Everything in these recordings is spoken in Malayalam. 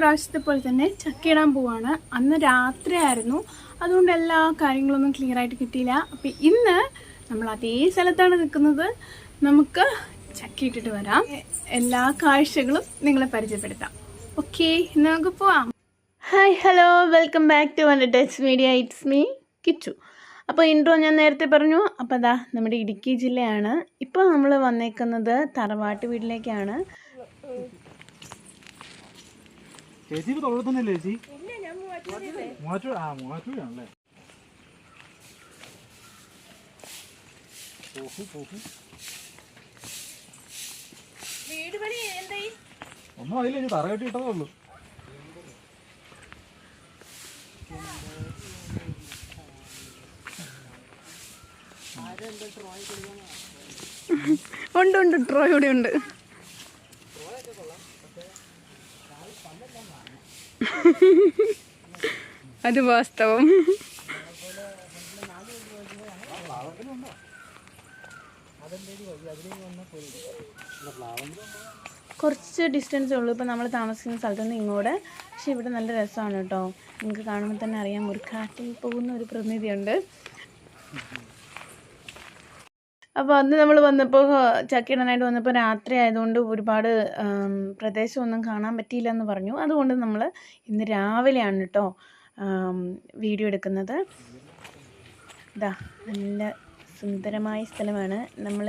പ്രാവശ്യത്തെ പോലെ തന്നെ ചക്കയിടാൻ പോവാണ്. അന്ന് രാത്രിയായിരുന്നു. അതുകൊണ്ട് എല്ലാ കാര്യങ്ങളൊന്നും ക്ലിയർ ആയിട്ട് കിട്ടിയില്ല. അപ്പം ഇന്ന് നമ്മൾ അതേ സ്ഥലത്താണ് നിൽക്കുന്നത്. നമുക്ക് ചക്കയിട്ടിട്ട് വരാം. എല്ലാ കാഴ്ചകളും നിങ്ങളെ പരിചയപ്പെടുത്താം. ഓക്കെ നമുക്ക് പോവാം. Hi hello welcome back to one touch media it's me Kichu അപ്പോൾ ഇൻട്രോ ഞാൻ നേരത്തെ പറഞ്ഞു. അപ്പോൾ അതാ നമ്മുടെ ഇടുക്കി ജില്ലയാണ്. ഇപ്പോൾ നമ്മൾ വന്നേക്കുന്നത് തറവാട്ട് വീട്ടിലേക്കാണ്. ചേച്ചി ഇപ്പൊ തൊഴിൽ തന്നെയല്ലേ ചേച്ചി? മൂവാറ്റൂർ ആ മൂവാറ്റൂരാണല്ലേ? ഒന്നും അതില്ല ഇനി തറ കെട്ടി ഇട്ടതേ ഉള്ളൂ. ഉണ്ട് ഉണ്ട് ട്രോ ഇവിടെ ഉണ്ട്. അത് വാസ്തവം. കുറച്ച് ഡിസ്റ്റൻസേ ഉള്ളൂ. ഇപ്പം നമ്മൾ താമസിക്കുന്ന സ്ഥലത്ത് നിന്ന് ഇങ്ങോട്ട്. പക്ഷേ ഇവിടെ നല്ല രസമാണ് കേട്ടോ. നിങ്ങൾക്ക് കാണുമ്പോൾ തന്നെ അറിയാം ഒരു പോകുന്ന ഒരു പ്രതിനിധിയുണ്ട്. അപ്പോൾ അന്ന് നമ്മൾ വന്നപ്പോൾ ചക്കയിടാനായിട്ട് വന്നപ്പോൾ രാത്രി ആയതുകൊണ്ട് ഒരുപാട് പ്രദേശം പ്രദേശമൊന്നും കാണാൻ പറ്റിയില്ല എന്ന് പറഞ്ഞു. അതുകൊണ്ട് നമ്മൾ ഇന്ന് രാവിലെയാണ് കേട്ടോ വീഡിയോ എടുക്കുന്നത്. ഇതാ നല്ല സുന്ദരമായ സ്ഥലമാണ്. നമ്മൾ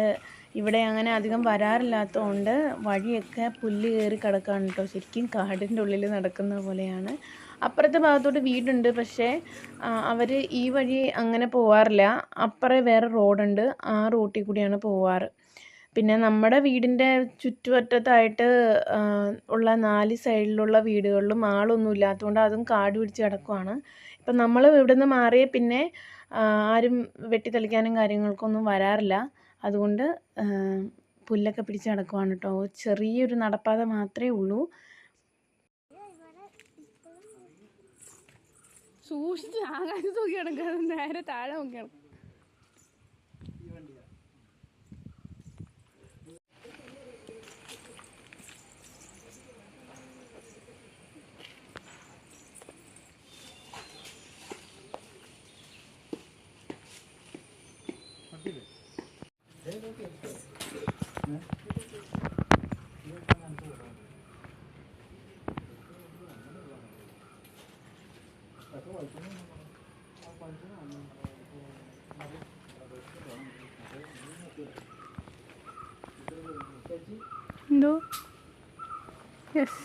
ഇവിടെ അങ്ങനെ അധികം വരാറില്ലാത്തതുകൊണ്ട് വഴിയൊക്കെ പുല്ല് കയറി കിടക്കാണ് കേട്ടോ ശരിക്കും കാടിന്റെ ഉള്ളിൽ നടക്കുന്ന പോലെയാണ്. അപ്പുറത്തെ ഭാഗത്തോട്ട് വീടുണ്ട് പക്ഷേ അവർ ഈ വഴി അങ്ങനെ പോവാറില്ല. അപ്പുറേ വേറെ റോഡുണ്ട് ആ റൂട്ടിൽ കൂടിയാണ് പോവാറ്. പിന്നെ നമ്മുടെ വീടിന്റെ ചുറ്റുവട്ടത്തായിട്ട് ഉള്ള നാല് സൈഡിലുള്ള വീടുകളിലും ആളൊന്നും ഇല്ലാത്തതുകൊണ്ട് അതും കാട് പിടിച്ച് കിടക്കുവാണ്. ഇപ്പം നമ്മൾ ഇവിടെ നിന്ന് മാറിയ പിന്നെ ആരും വെട്ടിത്തെളിക്കാനും കാര്യങ്ങൾക്കൊന്നും വരാറില്ല. അതുകൊണ്ട് പുല്ലൊക്കെ പിടിച്ച് കിടക്കുവാണ് കേട്ടോ. ചെറിയൊരു നടപ്പാത മാത്രമേ ഉള്ളൂ. സൂക്ഷിച്ച് ആകാശത്ത് നോക്കി കിടക്കാതെ നേരെ താഴെ നോക്കി എന്തോ? യെസ്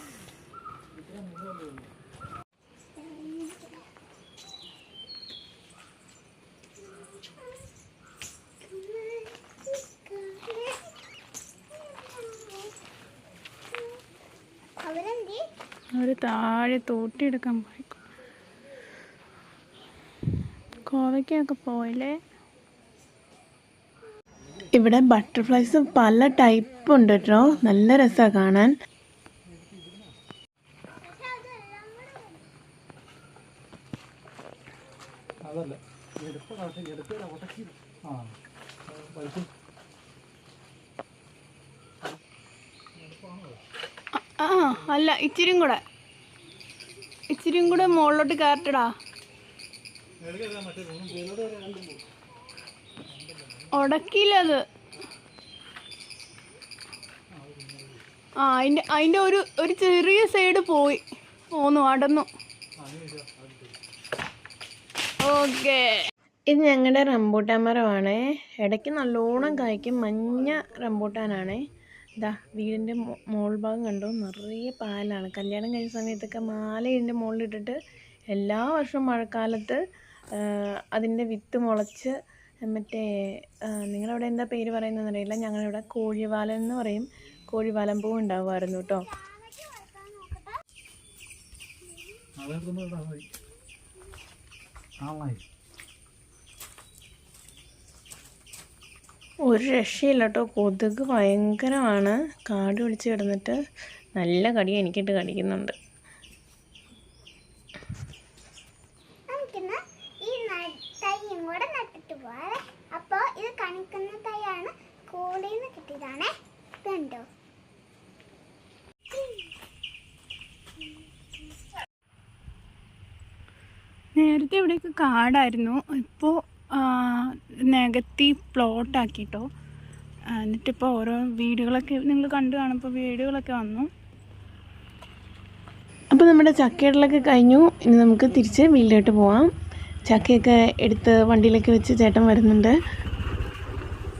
അവർ താഴെ തോട്ടിയെടുക്കാൻ പോയി. കോവയ്ക്കൊക്കെ പോയില്ലേ ഇവിടെ ബട്ടർഫ്ലൈസ് പല ടൈപ്പ് ഉണ്ട് കേട്ടോ നല്ല രസമാണ് കാണാൻ. അതല്ല. എടുത്ത കാട്ട് എടുത്ത ഒട്ടക്കി ആ. പൈസ ആ അല്ല ഇച്ചിരിയും കൂടെ. ഇച്ചിരിയും കൂടെ മുകളിലോട്ട് കയറട്ടടാ. ഉടക്കിയില്ല അത് ആ അതിന്റെ അതിന്റെ ഒരു ഒരു ചെറിയ സൈഡ് പോയി. പോന്നു അടന്നു. ഓക്കെ. ഇത് ഞങ്ങളുടെ റംബൂട്ടാൻ മരമാണ് ഇടയ്ക്ക് നല്ലോണം കായ്ക്കും. മഞ്ഞ റംബൂട്ടാനാണ്. ഇതാ വീടിന്റെ മോൾ ഭാഗം കണ്ടോ? നിറയെ പാലാണ്. കല്യാണം കഴിഞ്ഞ സമയത്തൊക്കെ മാല ഇതിന്റെ മുകളിലിട്ടിട്ട് എല്ലാ വർഷവും മഴക്കാലത്ത് അതിന്റെ വിത്ത് മുളച്ച് മറ്റേ നിങ്ങളവിടെ എന്താ പേര് പറയുന്നതെന്ന് അറിയില്ല. ഞങ്ങളിവിടെ കോഴിവാലൻ എന്ന് പറയും. കോഴിവാലൻ പൂ ഉണ്ടാവുമായിരുന്നു കേട്ടോ ഒരു രക്ഷയില്ല കേട്ടോ കൊതുക് ഭയങ്കരമാണ്. കാട് പിടിച്ച് കിടന്നിട്ട് നല്ല കടി എനിക്കിട്ട് കടിക്കുന്നുണ്ട്. കണിക്കുന്ന തൈയാണ് നിന്ന് കിട്ടിയതാണേ. കണ്ടോ? നേരത്തെ ഇവിടെയൊക്കെ കാടായിരുന്നു. ഇപ്പോൾ നികത്തി പ്ലോട്ടാക്കിട്ടോ എന്നിട്ടിപ്പോൾ ഓരോ വീടുകളൊക്കെ നിങ്ങൾ കണ്ടു കാണുമ്പോൾ വീടുകളൊക്കെ വന്നു. അപ്പോൾ നമ്മുടെ ചക്കയിടലൊക്കെ കഴിഞ്ഞു. ഇനി നമുക്ക് തിരിച്ച് വീട്ടിലോട്ട് പോവാം. ചക്കയൊക്കെ എടുത്ത് വണ്ടിയിലൊക്കെ വെച്ച് ചേട്ടൻ വരുന്നുണ്ട്.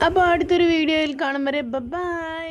അപ്പോൾ അടുത്തൊരു വീഡിയോയിൽ കാണും വരെ. ബൈ